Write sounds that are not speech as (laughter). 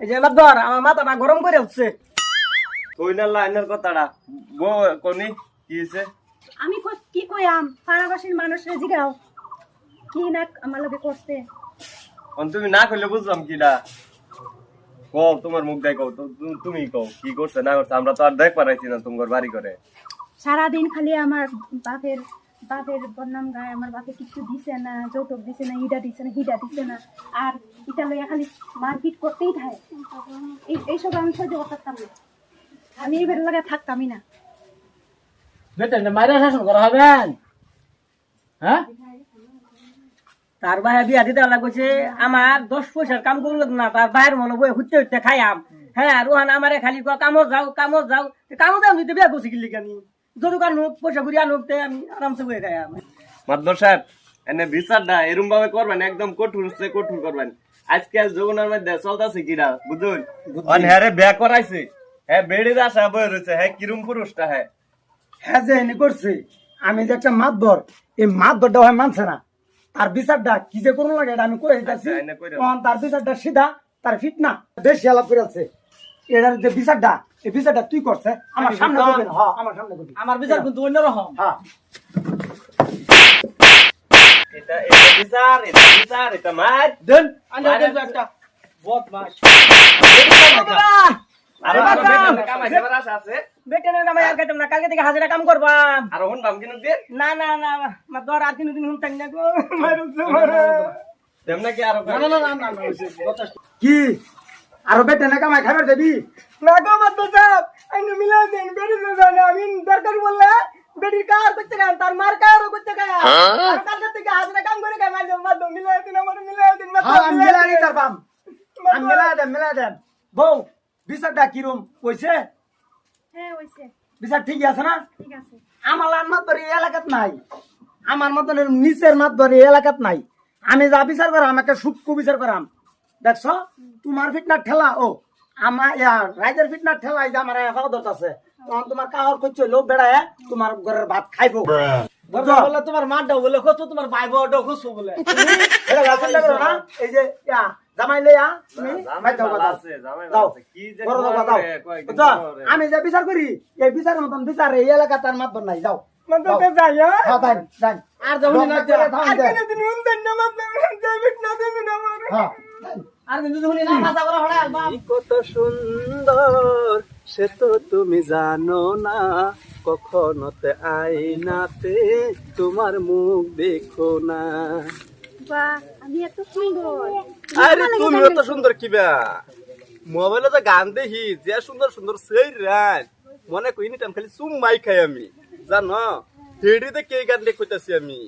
এই যে এবার ধর আমার মাথাটা গরম করে উঠছে। কই না লাইনের কথাটা। কোনি কি হইছে? আমি কই- কি কইয়াম? পাড়াবাসীর মানুষরা জিগাও। কি না আমার লগে করছে? অন তুমি না কইলে বুঝলাম কিডা। কও তোমার মুখ দেখ কও তুমি কও কি করছে না করছে আমরা তো আর দেখ পারাইছি না তোমার বাড়ি করে সারাদিন খালি আমার বাপের বাপের বদনাম গায় আমার বাপে কিছু দিছে না, যৌতুক দিছে না ইডা দিছে না হিডা দিছে না। আর ইটা লইয়া খালি মারপিট করতেই থাকে। এই এইসব আমি সহ্য করতে পারতাম না। আমি এই বের লাগে থাকতামই না। শাসন করা হ্যাঁ? তার ভাই বিয়া দিতে লাগছে আমার দশ পয়সার কাম করল না, তার ভাইয়ের মনে বই হুচ্ছে হুচ্ছে খাইয়াম। হ্যাঁ রোহান আমারে খালি কামো যাও কামো যাও। কামো যাও নিতে বিয়া করছি কিনলি কেন পয়সা ঘুরিয়া নোক তে আমি আরামসে খাইয়াম মাদবর সাহেব এনে বিচারটা এরম ভাবে করবেন একদম কঠোর সে কঠোর করবেন। আজকাল মধ্যে চলতেছে বুঝুন? অন হ্যারে বিয়া করাইছে। হ্যাঁ বেড়ির আশা বই রয়েছে হ্যাঁ কিরম পুরুষটা হ্যাঁ? হ্যাঁ যে এনে করছে আমি যে একটা মাতবর এই মাতবরটা হয় মানছে না। তার বিচারটা কি যে করুন লাগে এটা আমি করে দিতেছি। আচ্ছা, তার বিচারটা সিধা তার ফিট না বেশি আলাপ করে আছে। এটার যে বিচারটা এই বিচারটা তুই করছে আমার আমি সামনে। করবি না। হ্যাঁ আমার সামনে করবি আমার বিচার কিন্তু অন্যরকম হ্যাঁ এটা এটা বিচার এটা বিচার এটা মার দেন আন্ডা দেন একটা বদমাস আরও বাবা! কামাই যাবার আশা আছে বেটে না আর খাইতাম না কালকে থেকে হাজিরা কাম করবাম আর হন বাম কিনু দিয়ে না না না মা তোর আর তিন দিন হুনতাম না গো মারুছে মারে তেমনে কি আরও না না না না না না হইছে, যথেষ্ট। কি আরও বেটে না কামাই খাবার দেবি না গো মাত্র সাহেব আমি মিলা দেন বেটি তো জানে আমি দরকার বললে বেটি কার করতে গান তার মার কার করতে গায় আর কালকে থেকে হাজিরা কাম করে গায় মাঝে মাঝে মিলা দিন আমার মিলা দিন হ্যাঁ আমি মিলাই দিই তার বাম আমি মিলাই দেন মিলাই দেন। বউ বিচারটা কিরম কইছে হ্যাঁ হইছে। বিচার ঠিক আছে না? ঠিক আছে। আমার লান মাতবর এই এলাকাত নাই। আমার মতন নিচের মাতবর এই এলাকাত নাই। আমি যা বিচার করাম আমাকে সূক্ষ্ম বিচার করাম। দেখছ তোমার ফিটনার ঠেলা ও আমার রাইজের ফিটনার ঠেলা যে আমার সহদত আছে তখন তোমার কাহর করছে লোক বেড়ায় তোমার ঘরের ভাত খাইবো? বলে তোমার মাটাও বলে কত তোমার ভাই বউটাও খুশবো বলে (laughs) এটা রাসেলটা করো না এই যে জামাই লইয়া তুমি জামাই বাইর দাও ভালো কথা। আছে, জামাই ভালো দাও। আছে। কি যে বড় দাও, করে, দাও। কয়েকদিন বুঝছ? পরে। আমি যে বিচার করি এই বিচারের মতন বিচার এই এলাকা তার মাতবর নাই যাও হ্যাঁ হ্যাঁ আর না কত সুন্দর সে তো তুমি জানো না। কখনোতে আইনাতে তোমার মুখ দেখো না। বাহ আমি এত সুন্দর। আরে তুমি তো সুন্দর কিবা মোবাইলে তো গান দেখি যে সুন্দর সুন্দর সেই রান। মনে করি নি খালি চুম মাই খাই আমি। জানো? হিডিতে কে গান দেখতেছি আমি?